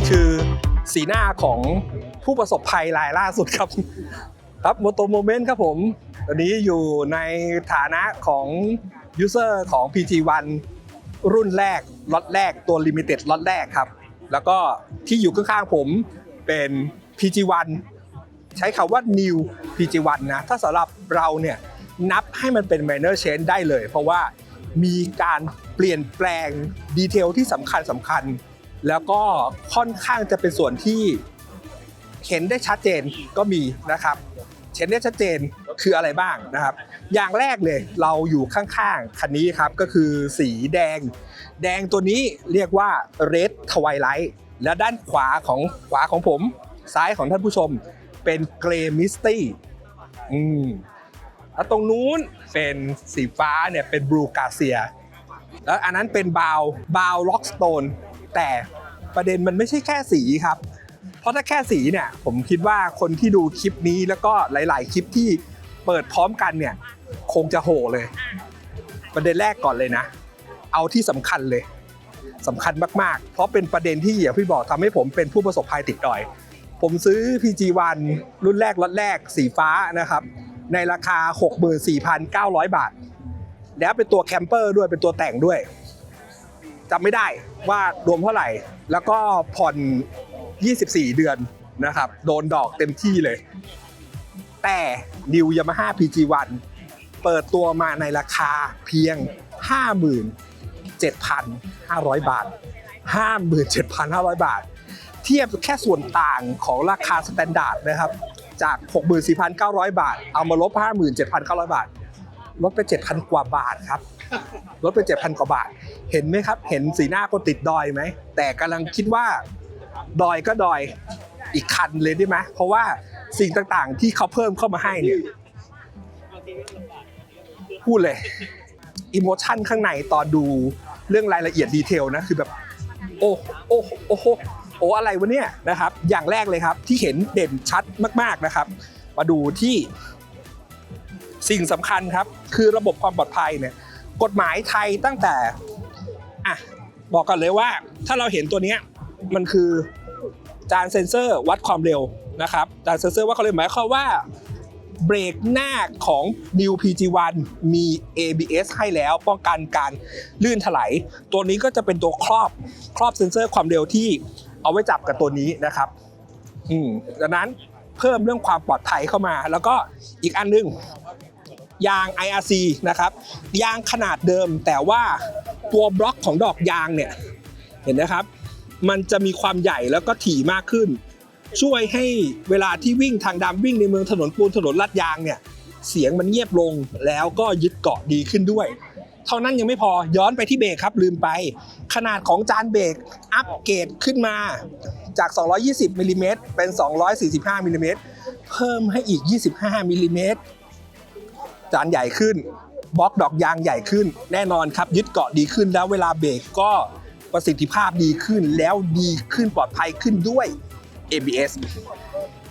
ี่คือสีหน้าของผู้ประสบภัยรายล่าสุดครับ ครับโมโตโมเมนต์ครับผมตอนนี้อยู่ในฐานะของยูเซอร์ของ PG1 รุ่นแรกล็อตแรกตัว Limited ล็อตแรกครับ แล้วก็ที่อยู่ข้างๆผมเป็น PG1 ใช้คำว่า New PG1 นะ ถ้าสำหรับเราเนี่ยนับให้มันเป็น minor change ได้เลย เพราะว่ามีการเปลี่ยนแปลงดีเทลที่สำคัญสำคัญ แล้วก็ค่อนข้างจะเป็นส่วนที่เห็นได้ชัดเจนก็มีนะครับเห็นได้ชัดเจนคืออะไรบ้างนะครับ อย่างแรกเลยเราอยู่ข้างๆคันนี้ครับก็คือสีแดง แดงตัวนี้เรียกว่า Red Twilight และด้านขวาของขวาของผมซ้ายของท่านผู้ชมเป็น Grey Misty อืมแล้วตรงนู้นเป็นสีฟ้าเนี่ยเป็นบลูกาเซีย แล้วอันนั้นเป็นบาวบาวล็อกสโตน แต่ประเด็นมันไม่ใช่แค่สีครับ เพราะถ้าแค่สีเนี่ยผมคิดว่าคนที่ดูคลิปนี้แล้วก็หลาย ๆ คลิปที่เปิดพร้อมกันเนี่ยคงจะโหเลย ประเด็นแรกก่อนเลยนะ เอาที่สำคัญเลยสำคัญมาก ๆ เพราะเป็นประเด็นที่อย่างพี่บอกทำให้ผมเป็นผู้ประสบภัยติดดอย ผมซื้อ PG1 รุ่นแรกล็อตแรกสีฟ้านะครับ ในราคา 64,900 บาท แล้วเป็นตัวแคมเปอร์ด้วยเป็นตัวแต่งด้วย จำไม่ได้ว่ารวมเท่าไหร่ แล้วก็ผ่อน 24 เดือนนะครับ โดนดอกเต็มที่เลย แต่ New Yamaha PG1 เปิดตัวมาในราคาเพียง 57,500 บาท 57,500 บาท เทียบแค่ส่วนต่างของราคาสแตนดาร์ดนะครับ จาก 64,900 บาท เอามาลบ 57,900 บาท ลดไป 7,000 กว่าบาทครับ ลดไป7,000กว่าบาท เห็นไหมครับ เห็นสีหน้าคนติดดอยไหม แต่กำลังคิดว่าดอยก็ดอยอีกคันเลยได้ไหมเพราะว่าสิ่งต่างๆ ที่เขาเพิ่มเข้ามาให้เนี่ยพูดเลยอิโมชันข้างในตอนดูเรื่องรายละเอียดดีเทลนะคือแบบ โอ้โอ้โอ้โหโอ้อะไรวะเนี่ยนะครับ อย่างแรกเลยครับที่เห็นเด่นชัดมาก ๆนะครับ มาดูที่สิ่งสำคัญครับ คือระบบความปลอดภัยเนี่ย กฎหมายไทยตั้งแต่อะบอกกันเลยว่าถ้าเราเห็นตัวเนี้ยมันคือจานเซ็นเซอร์วัดความเร็วนะครับจานเซ็นเซอร์วัดความเร็วหมายความว่าเบรกหน้าของ New PG1 มี ABS ให้แล้วป้องกันการลื่นถลายตัวนี้ก็จะเป็นตัวครอบครอบเซ็นเซอร์ความเร็วที่เอาไว้จับกับตัวนี้นะครับ อืมดังนั้นเพิ่มเรื่องความปลอดภัยเข้ามา แล้วก็อีกอันหนึง ยาง IRC นะครับยางขนาดเดิมแต่ว่าตัวบล็อกของดอกยางเนี่ยเห็นนะครับ มันจะมีความใหญ่แล้วก็ถี่มากขึ้น ช่วยให้เวลาที่วิ่งทางดำวิ่งในเมืองถนนปูนถนนลาดยางเนี่ยเสียงมันเงียบลงแล้วก็ยึดเกาะดีขึ้นด้วย เท่านั้นยังไม่พอย้อนไปที่เบรกครับลืมไป ขนาดของจานเบรกอัปเกรดขึ้นมาจาก 220มิลลิเมตรเป็น 245มิลลิเมตรเพิ่มให้อีก 25มิลลิเมตร จานใหญ่ขึ้นบล็อกดอกยางใหญ่ขึ้น แน่นอนครับ ยึดเกาะดีขึ้นแล้วเวลาเบรกก็ประสิทธิภาพดีขึ้นแล้วดีขึ้นปลอดภัยขึ้นด้วย ABS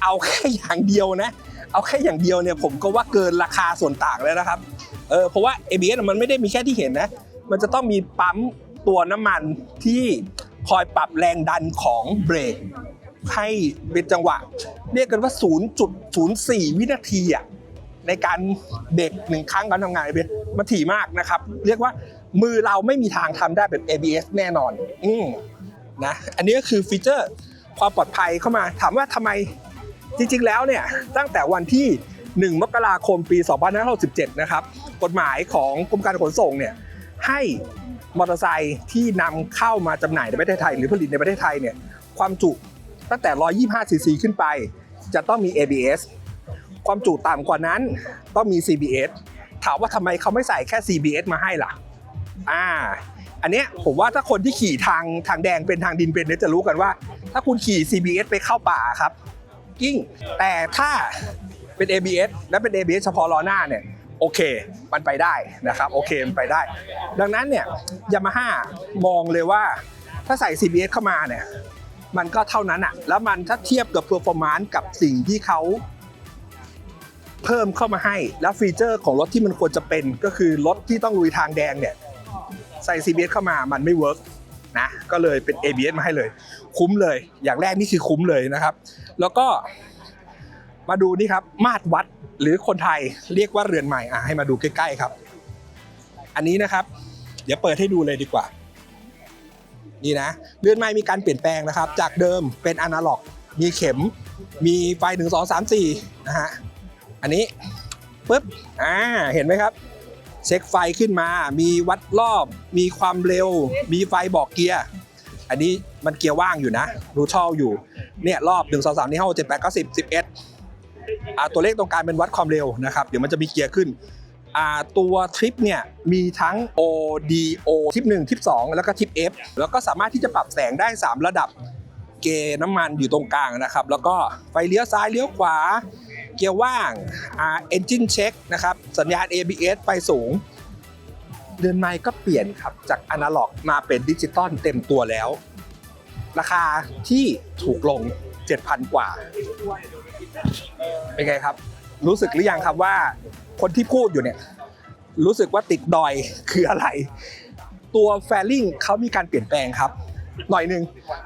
เอาแค่อย่างเดียวนะ เอาแค่อย่างเดียวเนี่ยผมก็ว่าเกินราคาส่วนต่างแล้วนะครับเออเพราะว่า ABS มันไม่ได้มีแค่ที่เห็นนะ มันจะต้องมีปั๊มตัวน้ำมันที่คอยปรับแรงดันของเบรกให้เป็นจังหวะ เรียกกันว่า 0.04 วินาทีอะ ในการเบรกหนึ่งครั้งการทำงาน ABS มันถี่มากนะครับ เรียกว่ามือเราไม่มีทางทำได้แบบ ABS แน่นอน อืมนะอันนี้ก็คือฟีเจอร์ความปลอดภัยเข้ามา ถามว่าทำไมจริงๆแล้วเนี่ยตั้งแต่วันที่ 1 มกราคมปี 2567 นะครับ กฎหมายของกรมการขนส่งเนี่ยให้มอเตอร์ไซค์ที่นำเข้ามาจำหน่ายในประเทศไทย หรือผลิตในประเทศไทยเนี่ยความจุตั้งแต่ 125 ซีซีขึ้นไป จะต้องมี ABS ความจุต่ำกว่านั้นต้องมี CBS ถามว่าทำไมเขาไม่ใส่แค่ CBS มาให้ล่ะ อ่า อันเนี้ยผมว่าถ้าคนที่ขี่ทางทางแดงเป็นทางดินเป็นเนี่ยจะรู้กันว่า ถ้าคุณขี่ CBS ไปเข้าป่าครับ กิ้ง แต่ถ้าเป็น ABS และเป็น ABS เฉพาะล้อหน้าเนี่ยโอเค มันไปได้นะครับโอเคมันไปได้ ดังนั้นเนี่ยยามาฮ่ามองเลยว่าถ้าใส่ CBS เข้ามาเนี่ยมันก็เท่านั้นอะแล้วมันถ้าเทียบกับ performance กับสิ่งที่เขา เพิ่มเข้ามาให้ แล้วฟีเจอร์ของรถที่มันควรจะเป็นก็คือรถที่ต้องลุยทางแดงเนี่ยใส่ CBS เข้ามามันไม่เวิร์กนะก็เลยเป็น ABS มาให้เลย คุ้มเลย อย่างแรกนี่คือคุ้มเลยนะครับ แล้วก็มาดูนี่ครับ มาตรวัดหรือคนไทยเรียกว่าเรือนใหม่อะให้มาดูใกล้ๆครับ อันนี้นะครับ เดี๋ยวเปิดให้ดูเลยดีกว่า นี่นะเรือนไม้มีการเปลี่ยนแปลงนะครับ จากเดิมเป็นอนาล็อก มีเข็มมีไฟ1 2 3 4นะฮะ อันนี้ปุ๊บอ่าเห็นไหมครับ เช็คไฟขึ้นมา มีวัดรอบ มีความเร็ว มีไฟบอกเกียร์ อันนี้มันเกียร์ว่างอยู่นะรู้ช่ออยู่ เนี่ยรอบ1 2 3นี่5 7 8 9 10 11อ่าตัวเลขตรงกลางเป็นวัดความเร็วนะครับ เดี๋ยวมันจะมีเกียร์ขึ้นอ่าตัวทริปเนี่ยมีทั้ง ODO ทริป1ทริป2 แล้วก็ทริป F แล้วก็สามารถที่จะปรับแสงได้ 3 ระดับ เกยร์น้ำมันอยู่ตรงกลางนะครับ แล้วก็ไฟเลี้ยวซ้ายเลี้ยวขวา เกียร์ว่างอ่า engine check นะครับสัญญาณ ABS ไฟสูง เดือนไม้ก็เปลี่ยนครับจากอนาล็อกมาเป็นดิจิตอลเต็มตัวแล้ว ราคาที่ถูกลง 7,000 กว่า เป็นไงครับ รู้สึกหรือยังครับว่าคนที่พูดอยู่เนี่ย รู้สึกว่าติดดอยคืออะไร ตัวแฟลิงเขามีการเปลี่ยนแปลงครับ หน่อยหนึ่ง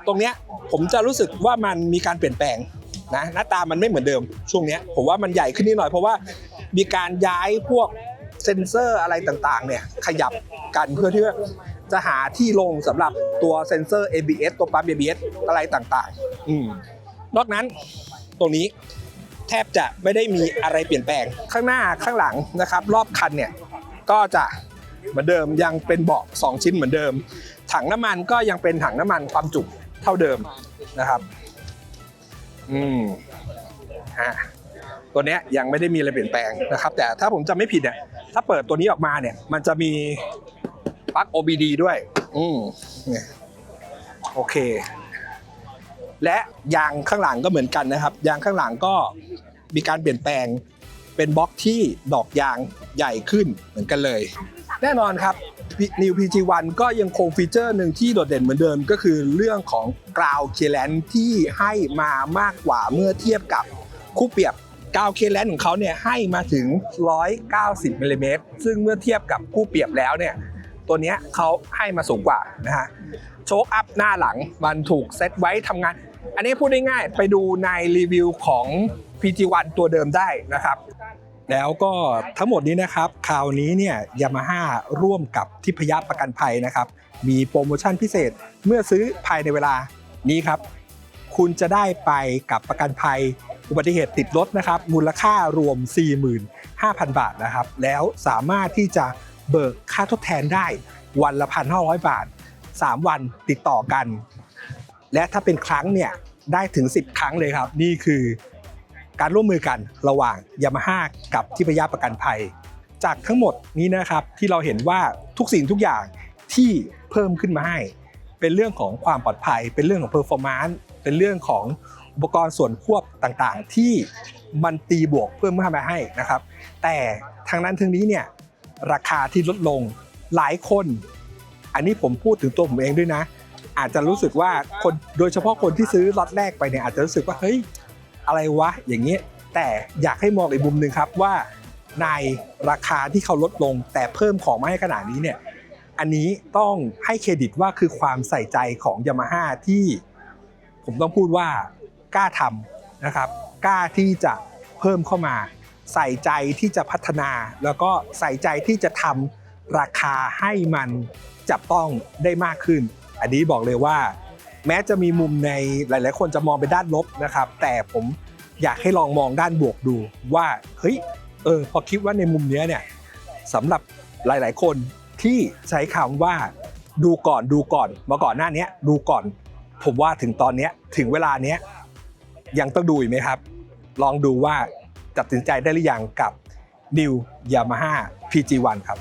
ตรงเนี้ยผมจะรู้สึกว่ามันมีการเปลี่ยนแปลง นะหน้าตามันไม่เหมือนเดิมช่วงนี้ผมว่ามันใหญ่ขึ้นนิดหน่อยเพราะว่ามีการย้ายพวกเซ็นเซอร์อะไรต่างๆ เนี่ยขยับกันเพื่อที่จะหาที่ลงสำหรับตัวเซ็นเซอร์ ABS ตัวปั๊ม ABS อะไรต่างๆ อืมนอกนั้นตรงนี้แทบจะไม่ได้มีอะไรเปลี่ยนแปลงข้างหน้าข้างหลังนะครับ รอบคันเนี่ยก็จะเหมือนเดิมยังเป็นเบาะ2ชิ้นเหมือนเดิม ถังน้ำมันก็ยังเป็นถังน้ำมันความจุเท่าเดิมนะครับ อืมฮะตัวเนี้ยยังไม่ได้มีอะไรเปลี่ยนแปลงนะครับ แต่ถ้าผมจำไม่ผิดเนี่ยถ้าเปิดตัวนี้ออกมาเนี่ย มันจะมีปลั๊ก OBD ด้วย อืมเนี่ยโอเค และยางข้างหลังก็เหมือนกันนะครับ ยางข้างหลังก็มีการเปลี่ยนแปลงเป็นบล็อกที่ดอกยางใหญ่ขึ้นเหมือนกันเลย แน่นอนครับ New PG1 ก็ยังคงฟีเจอร์หนึ่งที่โดดเด่นเหมือนเดิมก็คือเรื่องของกราวเคแลนที่ให้มามากกว่าเมื่อเทียบกับคู่เปรียบกราวเคแลนของเขาเนี่ยให้มาถึง 190มิลลิเมตรซึ่งเมื่อเทียบกับคู่เปรียบแล้วเนี่ยตัวนี้เขาให้มาสูงกว่านะฮะโชคอัพหน้าหลังมันถูกเซตไว้ทำงาน อันนี้พูดง่ายๆไปดูในรีวิวของ PG1 ตัวเดิมได้นะครับ แล้วก็ทั้งหมดนี้นะครับคราวนี้เนี่ยยามาฮ่าร่วมกับทิพยประกันภัยนะครับ มีโปรโมชั่นพิเศษเมื่อซื้อภายในเวลานี้ครับ คุณจะได้ไปกับประกันภัยอุบัติเหตุติดรถนะครับ มูลค่ารวม 45,000 บาทนะครับ แล้วสามารถที่จะเบิกค่าทดแทนได้วันละ 1,500 บาท 3 วันติดต่อกัน และถ้าเป็นครั้งเนี่ยได้ถึง 10 ครั้งเลยครับ นี่คือ การร่วมมือกันระหว่างยามาฮ่ากับทิพยาประกันภัย จากทั้งหมดนี้นะครับที่เราเห็นว่าทุกสิ่งทุกอย่างที่เพิ่มขึ้นมาให้ เป็นเรื่องของความปลอดภัย เป็นเรื่องของเพอร์ฟอร์มานซ์เป็นเรื่องของอุปกรณ์ส่วนควบต่างๆ ที่มันตีบวกเพิ่มขึ้นมาให้นะครับ แต่ทางนั้นทางนี้เนี่ยราคาที่ลดลงหลายคน อันนี้ผมพูดถึงตัวผมเองด้วยนะ อาจจะรู้สึกว่าคนโดยเฉพาะคนที่ซื้อล็อตแรกไปเนี่ยอาจจะรู้สึกว่าเฮ้ย อะไรวะอย่างเงี้ยแต่อยากให้มองอีกมุมหนึ่งครับว่าในราคาที่เขาลดลง แต่เพิ่มของมาให้ขนาดนี้เนี่ยอันนี้ต้องให้เครดิตว่าคือความใส่ใจของยามาฮ่าที่ผมต้องพูดว่ากล้าทำนะครับ กล้าที่จะเพิ่มเข้ามา ใส่ใจที่จะพัฒนา แล้วก็ใส่ใจที่จะทำราคาให้มันจับต้องได้มากขึ้น อันนี้บอกเลยว่า แม้จะมีมุมในหลาย ๆ คนจะมองไปด้านลบนะครับ แต่ผมอยากให้ลองมองด้านบวกดูว่าเฮ้ยเออพอคิดว่าในมุมเนี้ยเนี่ยสำหรับหลาย ๆ คนที่ใช้คำว่าดูก่อนดูก่อนมาก่อนหน้านี้ดูก่อน ผมว่าถึงตอนเนี้ยถึงเวลานี้ยยังต้องดูอีกไหมครับ ลองดูว่าตัดสินใจได้หรือยังกับ New Yamaha PG1 ครับ